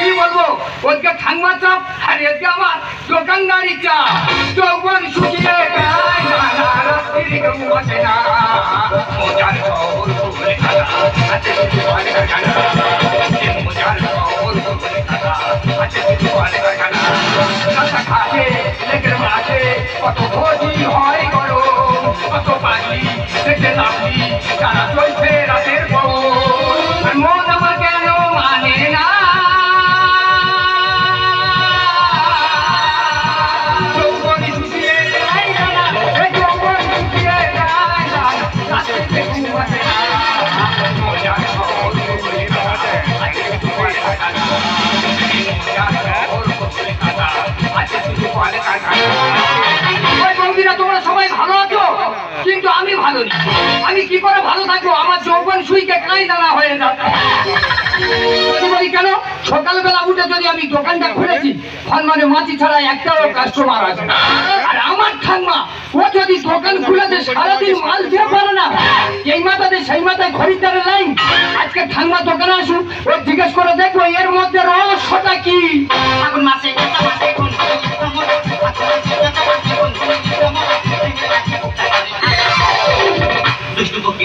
কি বলব? ওকে ঠাংমা চাপ চাপ। যৌবন শুকিয়ে বসে না। মজার মাঠে কত হয় কত পানি দেখে লাভলি, তারা চলছে রাতের পর মন ভালো নেই আমি কি করে ভালো থাকব আমার যৌবন সুইকে কাই দানা হয়ে যাচ্ছে কেন সকালবেলা উঠে যদি আমি দোকানটা খুলেছি মানে মাছি ছাড়া একটাও কাস্টমার না আর আমার ঠাম্মা ও যদি দোকান খুলেছে সারাদিন মাল দিয়ে পারে না এই মাথাতে সেই মাথায় খরিদ্দারের লাইন আজকে ঠাম্মা দোকানে আসুন ও জিজ্ঞেস করে দেখব এর মধ্যে রহস্যটা কি আগুন মাসে মাসে দুষ্টু পক্ষী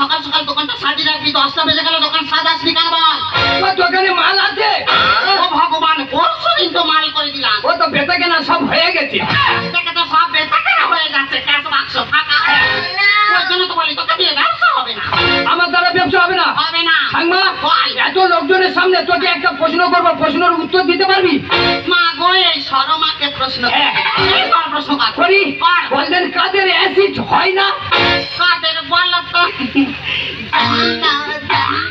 সকাল সকাল দোকানটা সাজিয়ে রাখবি দশটা বেজে গেল দোকান সাজাসনি কেন বল? তোর দোকানে মাল আছে? ও ভগবান পরশু দিন তো মাল করে দিলাম। ও তো বেচা কেনা সব হয়ে গেছে। লোকজনের সামনে তোকে একটা প্রশ্ন করব প্রশ্নের উত্তর দিতে পারবি? মা গো এই শরমাকে প্রশ্ন হ্যাঁ। প্রশ্ন কর। করি? বললেন কাদের অ্যাসিড হয় না? কাদের বল তো।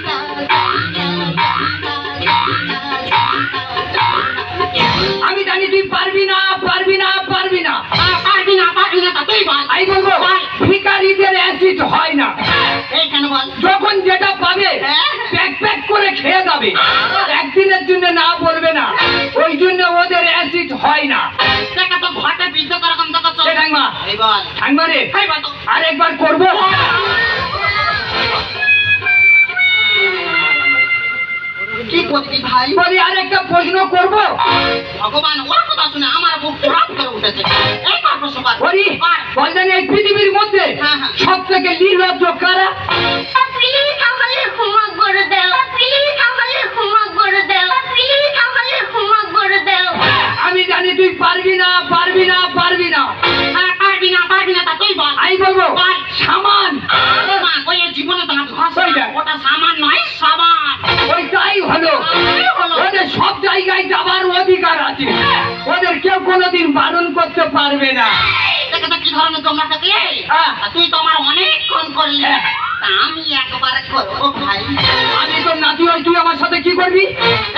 করে? দাও। আমি জানি তুই পারবি না পারবি না পারবি না। পারবি না পারবি না তা তুই বল। আমি বলব সামান। ওই জীবনে দাঁত ঘষ ওটা সামান নয় সাবান ওইটাই হলো। ওদের সব জায়গায় যাবার অধিকার আছে। ওদের কেউ কোনোদিন বারণ করতে পারবে না। কি ধরনের তোমরা হ্যাঁ। তুই তো আমার অনেকক্ষণ করলি। আমি একবারে করব ভাই। আমি তোর নাতি হই তুই আমার সাথে কি করবি?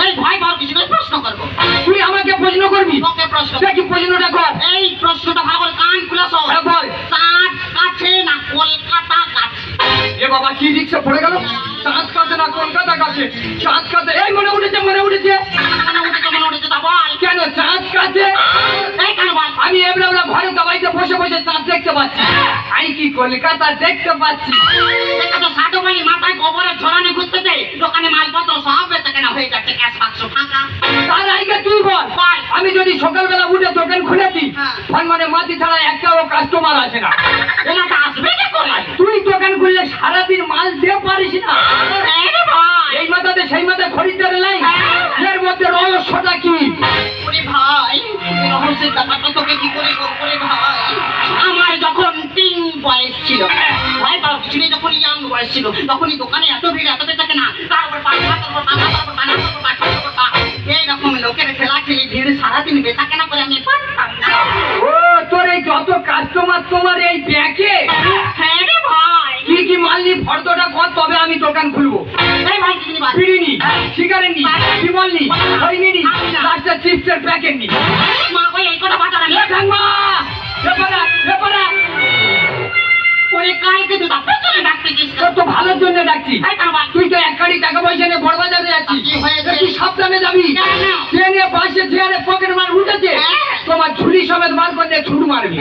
এই ভয় পাওয়ার কিছু প্রশ্ন করব। তুই আমাকে প্রশ্ন করবি? ওকে প্রশ্ন দেখি প্রশ্নটা কর। এই প্রশ্নটা ভালো কান খুলে শোন। হ্যাঁ, বল। চাঁদ কাছে না কলকাতা কাছে? এ বাবা কি রিক্সা পড়ে গেল? চাঁদ কাছে না কলকাতা কাছে? চাঁদ কাছে এই মনে উঠেছে মনে উঠেছে। মনে উঠেছে মনে উঠেছে তা বল। কেন চাঁদ কাছে? এই কেন বল? আমি এবলা ঘরে দাবাইতে বসে বসে চাঁদ দেখতে পাচ্ছি। কি কলকাতা দেখতে পাচ্ছি? তো সাধু মাথায় গোবরের ঝরানি ঘুরতেছে দোকানে মালপত্র সব বেচা কেনা হয়ে যাচ্ছে ক্যাশ বাক্স ফাঁকা। তার আগে তুই বল। আমি যদি সকালবেলা উঠে দোকান খুলেছি হ্যাঁ। ফোন মানে মাটি ছাড়া একটাও কাস্টমার আসে না। এলাকা আসবে কি করে তুই দোকান খুললে সারাদিন মাল দিয়ে পারিস না। এই ভাই। মাথাতে সেই মাথায় খরিদ্দারের লাইন হ্যাঁ। এর মধ্যে রহস্যটা কি? ভাই রহস্যের ব্যাপারটা তোকে কি করে করব ভাই ছিল। ভয় পাওয়া কিছু যখন ইয়াং বয়স ছিল তখনই দোকানে এত ভিড় এত থাকে না। তারপর এইরকম লোকের খেলা খেলি ভিড় সারাদিন বেচা কেনা করে আমি পারতাম না। ও তোর এই যত কাস্টমার তোমার এই ব্যাংকে হ্যাঁ রে ভাই। কি কি মাল নি ফর্দটা কর তবে আমি দোকান খুলবো। এই ভাই কি নিবা বিড়ি নি সিগারেট নি বিমল নি খৈনি নি। লাস্টে চিপসের প্যাকেট নি। মা কই এই কথা বাজার আমি ঠাকমা এপারা এপারা ওরে কালকে তো তারপর চলে ডাকতে গেছিস তোর তো ভালোর জন্য ডাকছি। তুই তো এক গাড়ি টাকা পয়সা নিয়ে বড় বাজারে যাচ্ছিস তুই সাবধানে যাবি? ট্রেনে বাসে চেয়ারে পকেট মার উঠেছে? হ্যাঁ। তোমার ঝুলি সমেত মার করলে ছুট মারবি।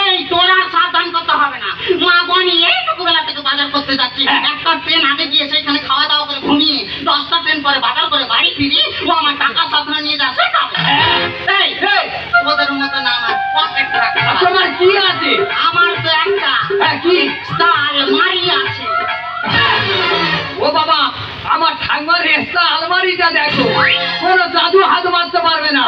এই তোর আর সাবধান করতে হবে না। মা বনি এইটুকু বেলা থেকে বাজার করতে যাচ্ছি। একটা ট্রেন আগে গিয়ে সেখানে খাওয়া দাওয়া করে ঘুমিয়ে দশটা ট্রেন পরে বাজার করে বাড়ি ফিরি ও আমার টাকা সাবধানে নিয়ে যাচ্ছে এই এই, ওদের মতো না আমার তোমার কি আছে? আমার তো একটা। হ্যাঁ, কি? সাল মারি আছে। ও বাবা আমার ঠাকমার রেস্তা আলমারিটা দেখো। কোনো জাদু হাত মারতে পারবে না।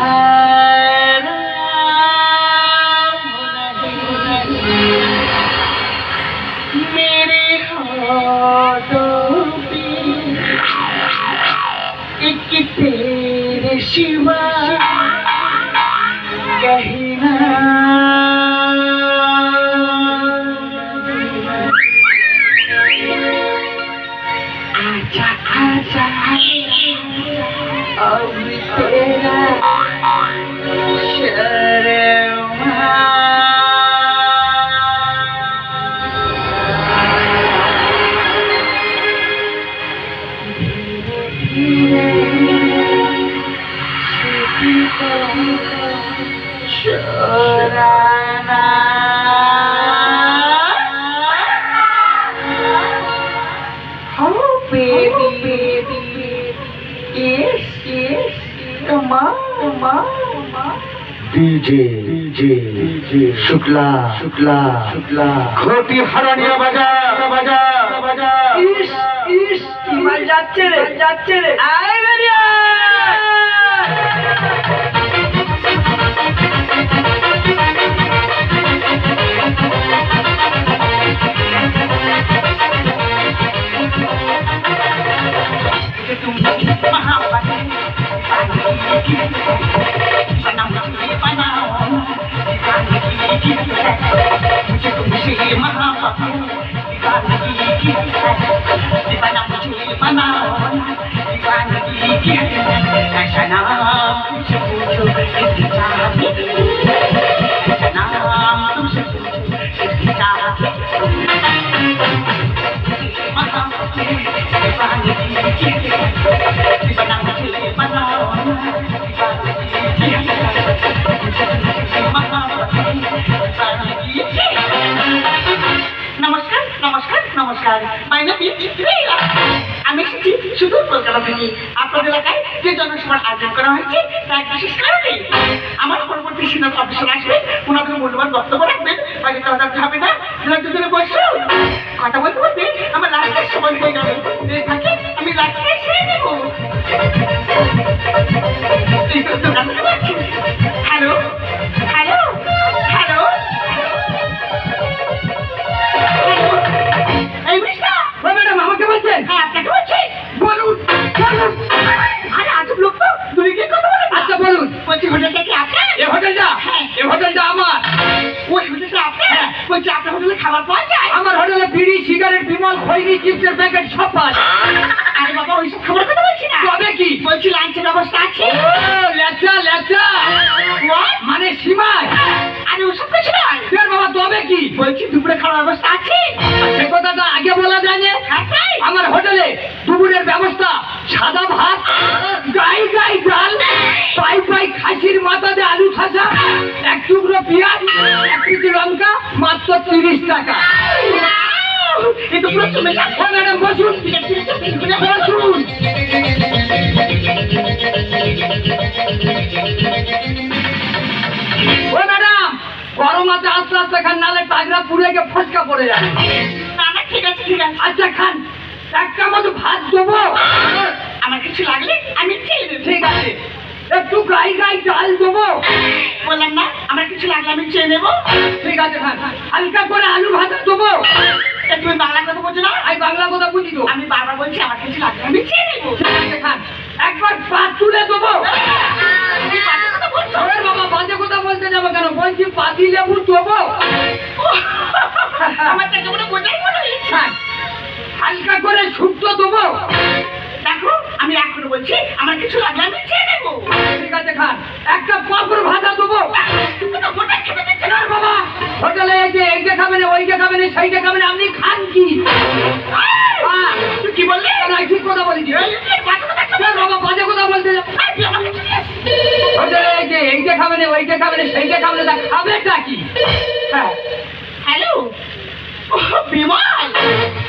Uh... DJ DJ DJ Shukla Shukla Shukla. ঘটি হারানিয়া বাজা বাজা বাজা ইস ইস কি মাল যাচ্ছে রে যাচ্ছে রে আয় Namaskar, namaskar, namaskar. My name is Kriya. সুদূর কলকাতা থেকে আপনাদের এলাকায় যে জনসভার আয়োজন করা হয়েছে তার বিশেষ কারণে আমার পরবর্তী সিনিয়র অফিসার আসবে ওনাদের মূল্যবান বক্তব্য রাখবেন কথা বলতে হবে না ওনার দুজনে বসে। কথা বলতে বলতে আমার লাস্টের সময় হয়ে যাবে আমি লাস্টে সেরে নেব। হ্যালো? ভাত গাই গাই ডাল পাই পাই খাসির মাথা দিয়ে আলু ছাঁচা এক টুকরো পেঁয়াজ এক কেজি লঙ্কা মাত্র তিরিশ টাকা। কিন্তু প্রথমে হ্যাঁ, বসুন। বসুন। ও ম্যাডাম গরমাতে আস্তে আস্তে খান নালে টাগরা পুড়ে গিয়ে ফসকা পড়ে যায় না না আচ্ছা খান এক মতো ভাত দেবো। আমার কিছু লাগলে আমি খেয়ে নেব ঠিক আছে। একটু গাই গাই ডাল দেবো। বললাম না আমার কিছু লাগলে আমি চেয়ে নেব ঠিক আছে খান হালকা করে আলু ভাজা দেবো। তুমি বাংলা কথা বলছো না? আমি বাংলা কথা বুঝি তো। আমি বারবার বলছি আমার কিছু লাগলে আমি চেয়ে নেব ঠিক আছে খান একবার পা তুলে দেবো। ওরে বাবা বাজে কথা বলতে যাব কেন? বলছি পাতি লেবু দেবো। আমার থেকে মনে বোঝাই মনে হালকা করে শুক্তো দেবো। আমি করে বলছি আমার কিছু লাগলে আমি চেয়ে নেব। ঠিক আছে খান। একটা পাপড় ভাজা দেবো। বাবা হোটেলে এই যে খাবেন ওইটা খাবেন সেইটা খাবেন আপনি খান কি? হ্যাঁ, তুই কি বললি? আমি ঠিক কথা বলেছি। এই, এই, বাবা বাজে কথা বলতে এই, হোটেলে যে এইটা খাবেন ওইটা খাবেন সেইটা খাবেন তা খাবেটা কি? হ্যাঁ। হ্যালো? ও, বিমল।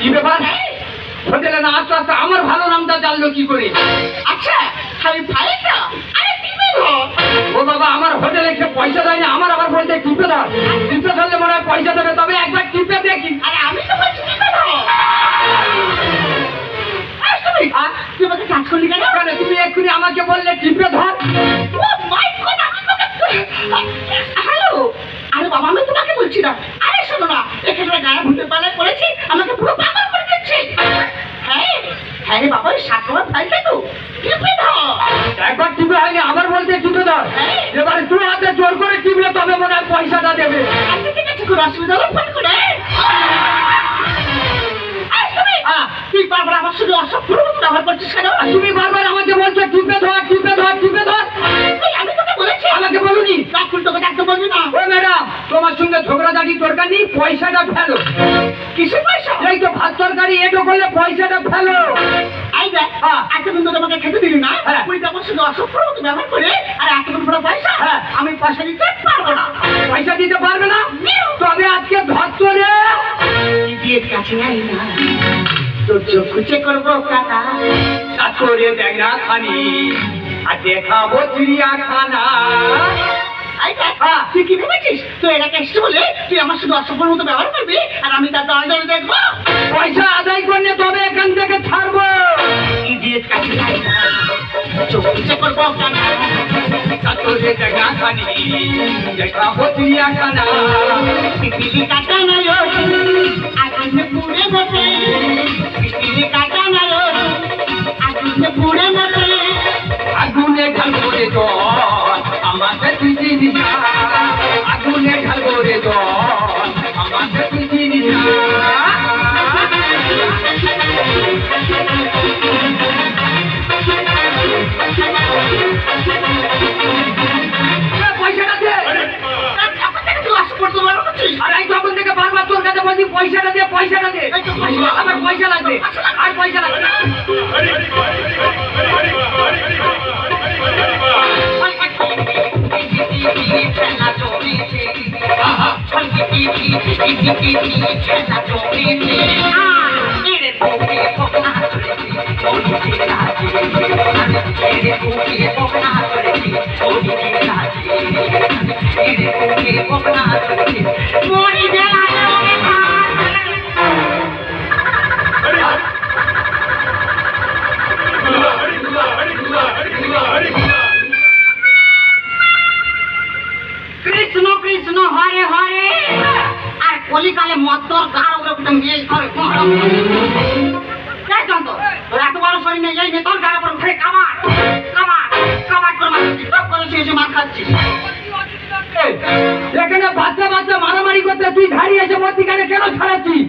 কি ব্যাপার? হোটেলে না আস্তে আস্তে আমার ভালো নামটা জানলো কি করে? আচ্ছা খালি ফাইলটা আরে টিপে ধর ও বাবা আমার হোটেলে খেয়ে পয়সা দেয় না আমার আবার বলতে টিপে ধর টিপে ধরলে মনে হয় পয়সা দেবে তবে একবার টিপে দেখি। আরে আমি তো বলছি টিপে ধর তুমি আমাকে কাজ করলি কেন? কেন তুমি এক্ষুনি আমাকে বললে টিপে ধর। আমি হ্যালো আরে বাবা আমি তোমাকে বলছি না আরে শোনো না এখানে গায়ে ভূতের পালায় পড়েছি আমাকে পুরো অসুবিধা হলে ফোন করে তুমি আ, তুই বারবার আমার সঙ্গে অসভ্য ব্যবহার করছিস কেন তুমি বারবার আমাকে বলছো টিপে ধর টিপে ধর টিপে ধর আমি তোকে বলেছি আমাকে বলুনি রাখুন তোকে ডাকতে বলবি না ও ম্যাডাম তোমার সঙ্গে ঝগড়াঝাটি দরকার নেই পয়সাটা ফেলো কিসের পয়সা এই তো ভাত তরকারি এটো করলে পয়সাটা ফেলো এই দেখ। এতদিন ধরে খেতে দিলি না হ্যাঁ। তো আমার সঙ্গে অসভ্য মতো ব্যবহার করে আর এতদিন বড় পয়সা হ্যাঁ। আমি পয়সা দিতে পারব না পয়সা দিতে পারবে না? তবে আজকে ধরতো রে কাছে যাই না। তোর চোখ খুঁজে করব কাকা। করে দেখ না খানি আর দেখাবো চিড়িয়াখানা। তুই কি ভেবেছিস? তুই এলাকা এসছে বলে তুই আমার সঙ্গে অসভ্যর মতো ব্যবহার করবি আর আমি তার দল দেখব? পয়সা আদায় করলে তবে এখান থেকে ছাড়বো। ইডিয়েট কাছে না খুঁজে করব কাকা করে দেখ না খানি দেখাবো চিড়িয়াখানা পিপিলি কাটা নাই আগুনে পুড়ে বসে পিপিলি কাটা নাই আগুনে পুড়ে বসে আগুনে ঢালবো রে চিনি না আগুনে ঢালবো রে জল বলছি পয়সাটা দে পয়সাটা দে। আমার পয়সা লাগবে আর পয়সা লাগবে কৃষ্ণ কৃষ্ণ হরে হরে। আর কলিকালে মদ্দর গাঢ় একদম বিয়ে করে যন্ত, তোর এত বড় শরীর নেই, এই নে তোর গাঢ় উপর ঘরে কামার, কামার, কামার করে মারছিস, সব করে শুয়ে শুয়ে মার খাচ্ছিস। এখানে বাচ্চা বাচ্চা মারামারি করতে তুই দাঁড়িয়ে এসে মধ্যিখানে কেন? ছাড়াচ্ছিস?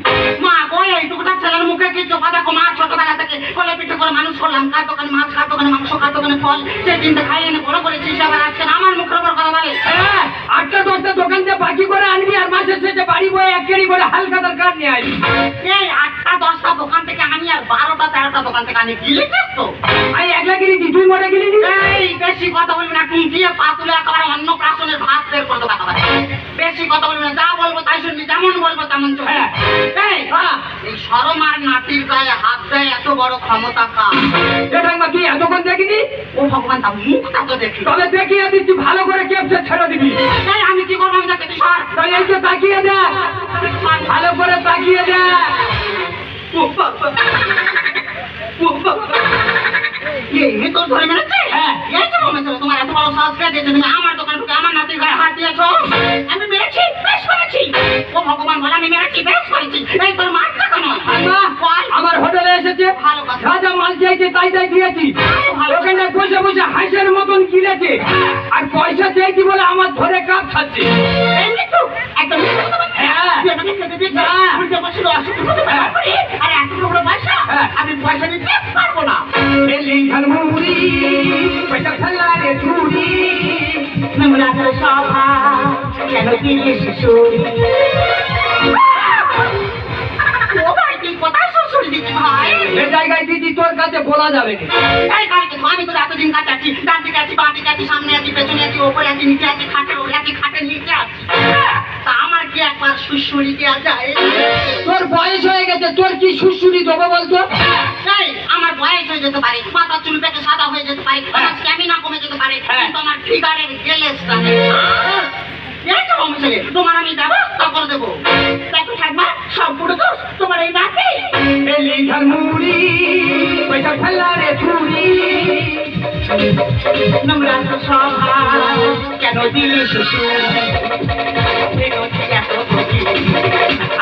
মা গো, এইটুকুটা ছেলের মুখে কি চোখা দেখো? মা ছোটবেলা থেকে কোলে পিঠে করে মানুষ করলাম কার দোকানে মাছ কার দোকানে মাংস কার দোকানে ফল। সেই চিন্তা খাইয়ে এনে বড় করেছিস আবার আজকে আমার মুখের উপর কথা বলে। আটটা দশটা দোকান থেকে বাকি করে আনবি আর মাসের শেষে বাড়ি বয়ে এক কেড়ি করে হালকা দরকার নিয়ে আসবি এই আটটা দশটা দোকান থেকে আমি আর বারোটা তেরোটা দোকান থেকে আনি। গিলেছিস তো? আমি একলা গিলিছি তুই মরে গিলিছি এই বেশি কথা বলবি না। টুন দিয়ে পা তুলে একেবারে অন্য প্রাশনের ভাত বের করে দেবো একেবারে। বেশি কথা বলবি না। যা বলব তাই শুনবি। যেমন বলব তেমন চলবে। হ্যাঁ। এই। এই সরম আর নাতির গায়ে হাত দেয় এত বড় ক্ষমতা কা এ ঠাকুমা তুই এতক্ষণ দেখিনি? ও ভগবান তার মুখটা তো দেখি। তবে দেখিয়ে দিচ্ছি ভালো করে কেপসে ছেড়ে দিবি। এই আমি কি করব? আমি তুই সর তাই এই তো তাকিয়ে দেখ ভালো করে তাকিয়ে দেখ ও বাবা। ও বাবা। এই তোর ধরে মেরেছে? হ্যাঁ। এই তো তোমার এত বড় সাহস কে দিয়েছে? তুমি আমার দোকানে ঢুকে আমার নাতির গায়ে হাত দিয়েছ? আমি মেরেছি, বেশ করেছি। ও ভগবান বলে আমি মেরেছি, বেশ করেছি। এই তোর মারটা কেন? আমার হোটেলে এসেছে যা মাল চাইছে তাই তাই দিয়েছি। ওখানে বসে বসে হাঁসের মতন কিনেছে আর পয়সা চাইছি বলে আমার ধরে কাপ খাচ্ছে একদম তুই আমাকে খেতে দিয়েছিস? না। উল্টে বসে অসুখ করে ব্যবহার আর এতটুকু বড় পয়সা? হ্যাঁ। আমি পয়সা দিতে পারব না দিল্লি ঝালমুড়ি পয়সা ফেলা রে চুরি নোংরা সভা কেন দিলে শিশু জায়গায় দিদি তোর কাছে বলা যাবে না এই গাড়িতে আমি তো এতদিন ডান দিকে আছি বাঁ দিকে আছি সামনে আছি পেছনে আছি ওপরে আছি নিচে আছি খাটের ওপরে আছি খাটের নিচে আছি। তা আমার কি একবার সুশুরি দেওয়া যায়? তোর বয়স হয়ে গেছে তোর কি সুশুরি দেবো বলতো? এই আমার বয়স হয়ে যেতে পারে। মাথা চুল পেটে সাদা হয়ে যেতে পারে। আমার স্ট্যামিনা কমে যেতে পারে। হ্যাঁ। কিন্তু আমার ফিগারের গেলেসটা নেই এই তো আমার ছেলে তোমার আমি ব্যবস্থা করে দেবো। দেখো থাকবা সম্পূর্ণ দোষ তোমার এই নাকি দিল্লি ঝালমুড়ি পয়সা ফেলা রে চুরি নোংরা তো স্বভাব কেন দিলি শিশু এ নদী এত গভীর,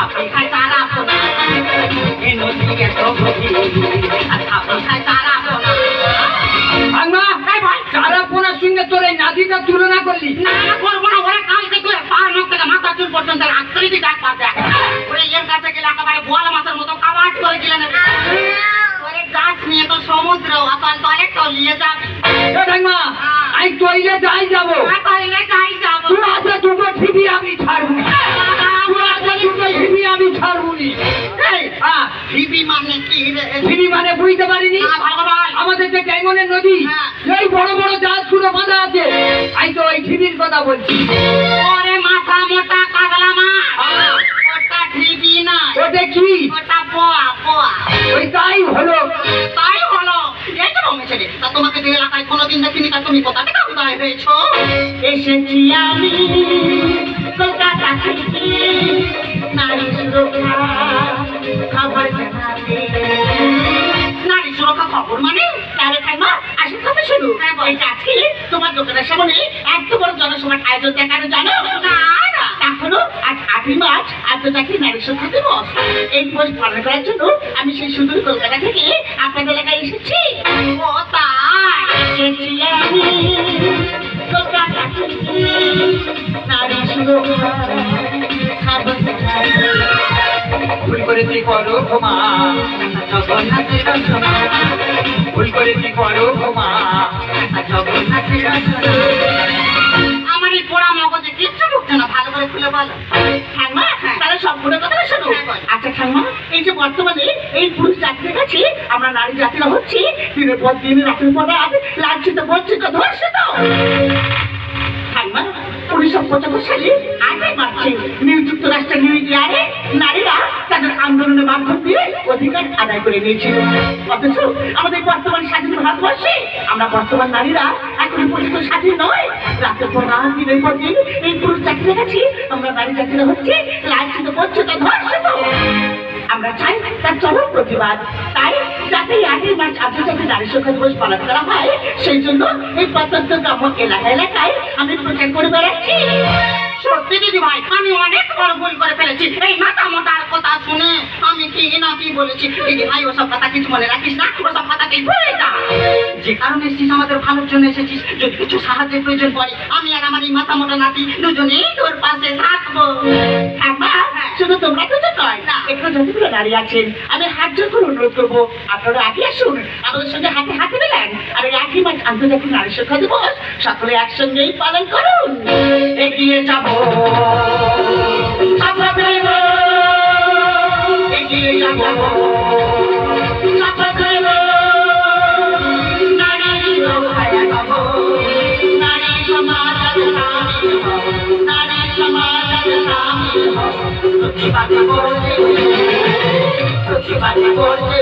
আপনি খায় তারা পোনা এ নদী এত গভীর, আপনি খায় তারা পোনা ভাঙমা চারা পোনার সঙ্গে তোর এই নাতিটা তুলনা করলি। না করব না এলাকায় কোনোদিন দেখিনি তা তুমি কোথা থেকে উদয় হয়েছো? এসেছি আমি কলকাতা থেকে। নারী সুরক্ষা খবর জানাতে। নারী সুরক্ষা খবর মানে? আসল খবর এই আজকে তোমার দোকানের সামনে এত বড় জনসভার আয়োজন দেখানো জানো? না এখনও আজ আটই মার্চ আন্তর্জাতিক নারী সুরক্ষা দিবস। এই দিবস পালন করার জন্য আমি সেই সুদূর কলকাতা থেকে আপনাদের এলাকায় এসেছি। ও তাই? এসেছি আমি। কলকাতা থেকে নারী সুরক্ষা খবর জানাতে। ভুল করো ক্ষমা জগন্নাথের রচনা ভুল করেছি বড় মা আমার এই পোড়া মগজে কিচ্ছু ঢুকছে না ভালো করে খুলে বলো। ঠাম্মা তাহলে সবগুলো কথা শোনো। আচ্ছা ঠাম্মা এই যে বর্তমানে এই পুরুষ জাতির কাছে আমরা নারী জাতিরা হচ্ছি দিনের পর দিন রাতের পর রাত লাঞ্ছিত বঞ্চিত ধর্ষিত। উনিশশো পঁচাত্তর সালে আটই মার্চে নিউ যুক্তরাষ্ট্রের নিউ ইন্ডিয়ারে নারীরা তাদের আন্দোলনের মাধ্যম দিয়ে অধিকার আদায় করে নিয়েছিল অথচ আমাদের বর্তমান স্বাধীন ভারতবর্ষে আমরা বর্তমান নারীরা এখন পর্যন্ত স্বাধীন নয়। পর দিন এই পুরুষ চাকরির কাছে আমরা নারী চাকরিরা হচ্ছে লাঞ্ছিত, বঞ্চিত, ধর্ষিত। আমরা চাই তার চরম প্রতিবাদ। তাই যাতে আন্তর্জাতিক নারী দিবস পালন করা হয়, সেই জন্য এই প্রত্যন্ত এলাকা এলাকায় আমি প্রচার করে বেড়াচ্ছি। সত্যি দিদি ভাই, আমি অনেক বড় ভুল করে ফেলেছি। এই মাথা মোটার কথা শুনে আমি কি না কি বলেছি? দিদি ভাই, ওসব কথা কিছু মনে রাখিস না, ওসব কথা কি ভুলে যা। যে কারণে এসেছিস, আমাদের ভালোর জন্য এসেছিস। যদি কিছু সাহায্যের প্রয়োজন পড়ে, আমি আর আমার এই মাথা মোটা নাতি দুজনেই তোর পাশে থাকব। থাকবা শুধু তোমরা তো নয় না। এখানে যতগুলো দাঁড়িয়ে আছেন আমি হাত জোর করে অনুরোধ করব আপনারা আগে আসুন আমাদের সঙ্গে হাতে হাতে মিলেন। আর এই একই মাস আন্তর্জাতিক নারী শিক্ষা দিবস সকলে একসঙ্গেই পালন করুন। এগিয়ে যাব। আমরা এগিয়ে যাব। প্রতিবাদ করছে